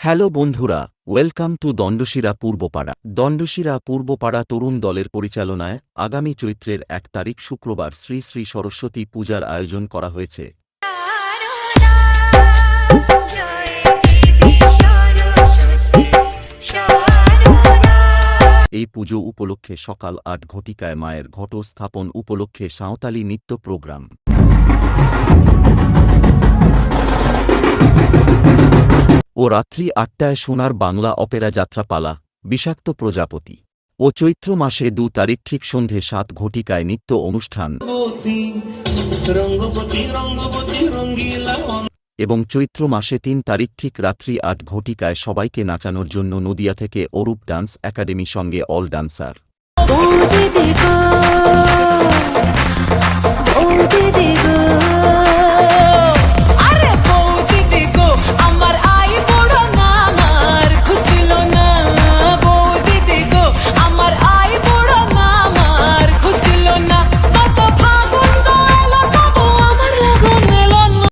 Hello বন্ধুরা, welcome to Dandashira Purbapara. Dandashira Purbapara তরুণ দলের পরিচালনায় আগামী চৈত্রের এক তারিখ শুক্রবার শ্রী শ্রী সরস্বতী পূজার আয়োজন করা হয়েছে। এই পুজো উপলক্ষে সকাল আট ঘটিকায় মায়ের ঘট স্থাপন উপলক্ষে সাঁওতালি নৃত্য প্রোগ্রাম। ও রাত্রি আটটায় সোনার বাংলা অপেরা যাত্রাপালা বিষাক্ত প্রজাপতি। ও চৈত্র মাসে দু তারিখ ঠিক সন্ধে সাত ঘটিকায় নিত্য অনুষ্ঠান। এবং চৈত্র মাসে তিন তারিখ ঠিক রাত্রি আট ঘটিকায় সবাইকে নাচানোর জন্য নদিয়া থেকে অরূপ ডান্স একাডেমি সঙ্গে অল ডান্সার।